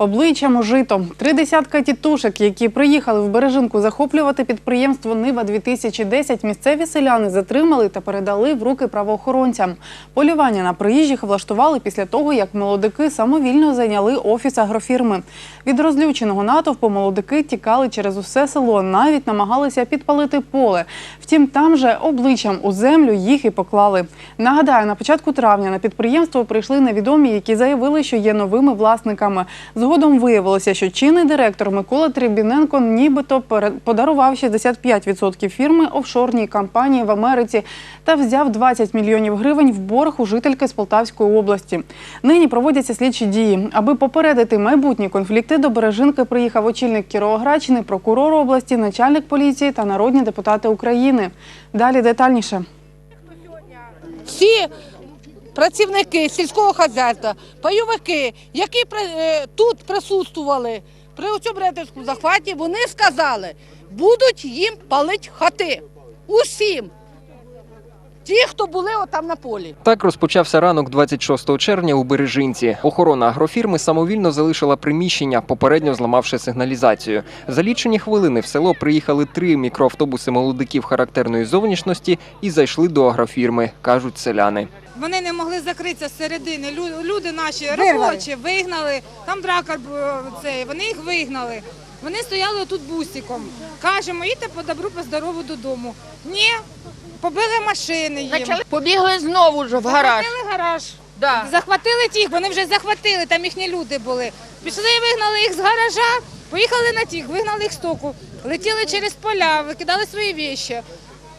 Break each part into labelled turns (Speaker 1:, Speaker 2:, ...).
Speaker 1: Обличчям у жито. Три десятка тітушек, які приїхали в Бережинку захоплювати підприємство Нива 2010 місцеві селяни затримали та передали в руки правоохоронцям. Полювання на приїжджих влаштували після того, як молодики самовільно зайняли офіс агрофірми. Від розлюченого натовпу молодики тікали через усе село, навіть намагалися підпалити поле. Втім, там же обличчям у землю їх і поклали. Нагадаю, на початку травня на підприємство прийшли невідомі, які заявили, що є новими власниками. Згодом виявилося, що чинний директор Микола Трибіненко нібито подарував 65% фірми офшорній компанії в Америці та взяв 20 мільйонів гривень в борг у жительки з Полтавської області. Нині проводяться слідчі дії. Аби попередити майбутні конфлікти, до Бережинки приїхав очільник Кіровоградщини, прокурор області, начальник поліції та народні депутати України. Далі детальніше.
Speaker 2: Всі працівники сільського хазяйства, пайовики, які е, тут присутствували при цьому рейдерському захваті, вони сказали, будуть їм палити хати. Усім. Ті, хто були отам на полі.
Speaker 3: Так розпочався ранок 26 червня у Бережинці. Охорона агрофірми самовільно залишила приміщення, попередньо зламавши сигналізацію. За лічені хвилини в село приїхали три мікроавтобуси молодиків характерної зовнішності і зайшли до агрофірми, кажуть селяни.
Speaker 4: Вони не могли закритися з середини. Лю- Люди наші робочі вигнали. Там драка е, цей, вони їх вигнали. Вони стояли тут бусиком. Кажемо, їдьте по добру, по здорову додому. Ні, побили машини їм.
Speaker 2: Побігли знову ж в
Speaker 4: Захватили гараж.
Speaker 2: Да.
Speaker 4: Захватили тих, вони вже захватили, там їхні люди були. Пішли, вигнали їх з гаража, поїхали на тих, вигнали їх з току. Летіли через поля, викидали свої віші.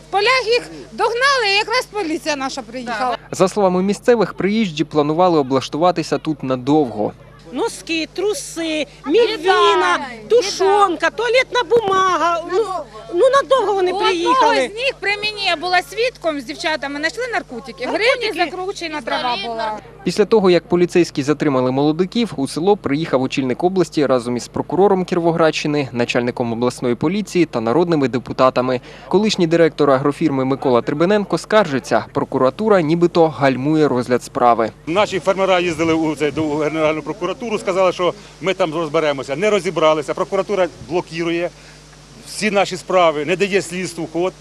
Speaker 4: В полях їх догнали, і якраз поліція наша приїхала.
Speaker 3: За словами місцевих, приїжджі планували облаштуватися тут надовго.
Speaker 5: Носки, труси, мівіна, тушонка, туалетна бумага. Ну, ну надовго вони
Speaker 4: У одного
Speaker 5: приїхали.
Speaker 4: з них при мені я була свідком з дівчатами, знайшли наркотики. Гривні закручена трава була.
Speaker 3: Після того, як поліцейські затримали молодиків, у село приїхав очільник області разом із прокурором Кіровоградщини, начальником обласної поліції та народними депутатами. Колишній директор агрофірми Микола Трибененко скаржиться, прокуратура нібито гальмує розгляд справи.
Speaker 6: Наші фермера їздили у це до Генеральну прокуратуру, сказали, що ми там розберемося. Не розібралися. Прокуратура блокує всі наші справи, не дає слідству ход.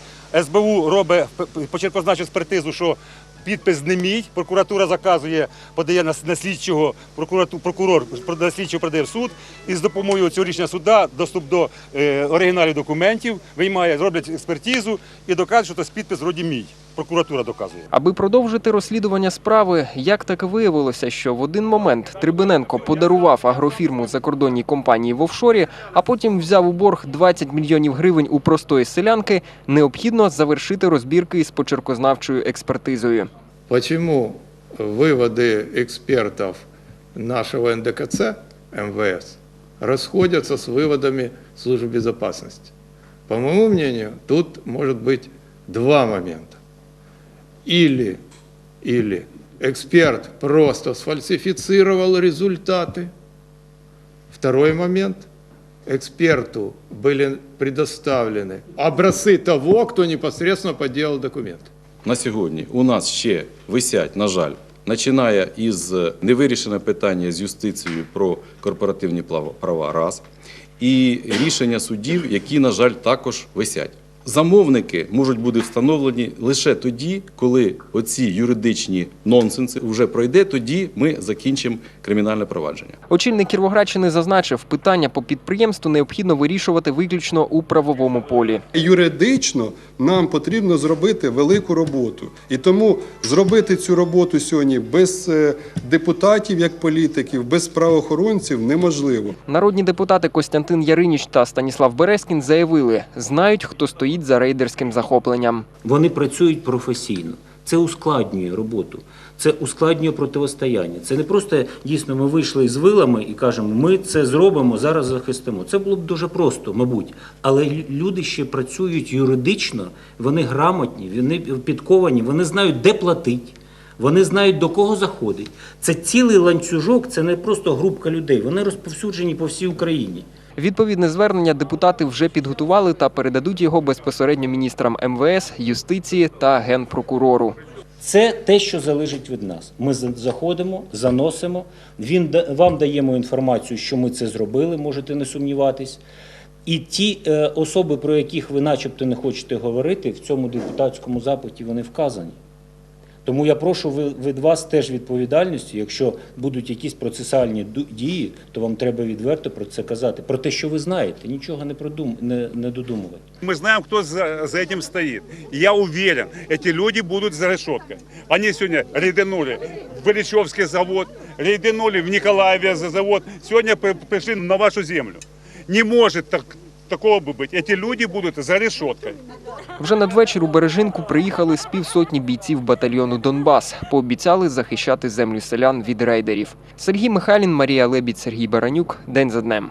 Speaker 6: СБУ робить почеркозначну експертизу, що підпис не мій. Прокуратура заказує, подає на, слідчого, прокурор на слідчого передає в суд. І з допомогою цього рішення суда доступ до е, оригіналів документів виймає, роблять експертизу і доказують, що це підпис вроді мій Прокуратура доказує.
Speaker 3: Аби продовжити розслідування справи, як так виявилося, що в один момент Трибиненко подарував агрофірму закордонній компанії в офшорі, а потім взяв у борг 20 мільйонів гривень у простої селянки, необхідно завершити розбірки із почеркознавчою експертизою.
Speaker 7: Почему выводы экспертов нашего НДКЦ, МВС, расходятся с выводами службы безопасности? По моему мнению, тут может быть два момента. Или, или эксперт просто сфальсифицировал результаты. Второй момент. Эксперту были предоставлены образцы того, кто непосредственно подделал документы.
Speaker 8: На сьогодні у нас ще висять, на жаль, починає із невирішене питання з юстицією про корпоративні плава- права раз, і рішення судів, які, на жаль, також висять. Замовники можуть бути встановлені лише тоді, коли оці юридичні нонсенси вже пройде, тоді ми закінчимо кримінальне провадження.
Speaker 3: Очільник Кіровоградщини зазначив, питання по підприємству необхідно вирішувати виключно у правовому полі.
Speaker 9: Юридично нам потрібно зробити велику роботу. І тому зробити цю роботу сьогодні без е, депутатів як політиків, без правоохоронців неможливо.
Speaker 3: Народні депутати Костянтин Яриніч та Станіслав Березкін заявили, знають, хто стоїть за рейдерським захопленням.
Speaker 10: Вони працюють професійно. Це ускладнює роботу, це ускладнює противостояння. Це не просто дійсно ми вийшли з вилами і кажемо, ми це зробимо, зараз захистимо. Це було б дуже просто, мабуть. Але люди ще працюють юридично, вони грамотні, вони підковані, вони знають, де платить. Вони знають до кого заходить. Це цілий ланцюжок, це не просто групка людей. Вони розповсюджені по всій Україні.
Speaker 3: Відповідне звернення депутати вже підготували та передадуть його безпосередньо міністрам МВС, юстиції та генпрокурору.
Speaker 10: Це те, що залежить від нас. Ми заходимо, заносимо. Він вам даємо інформацію, що ми це зробили, можете не сумніватись. І ті е, особи, про яких ви начебто не хочете говорити, в цьому депутатському запиті вони вказані. Тому я прошу ви- від вас теж відповідальності. Якщо будуть якісь процесуальні ду- дії, то вам треба відверто про це казати. Про те, що ви знаєте, нічого не продум... не, не додумувати.
Speaker 11: Мы знаем, кто за, за этим стоит. И я уверен, эти люди будут за решеткой. Они сегодня рейденули в Ильичевский завод, рейденули в Николаеве за завод. Сегодня при- пришли на вашу землю. Не может так, такого бы быть. Эти люди будут за решеткой.
Speaker 3: Вже надвечір у Бережинку приїхали з півсотні бійців батальйону Донбас. Пообіцяли захищати землю селян від рейдерів. Сергій Михайлін, Марія Лебідь, Сергій Баранюк. День за днем.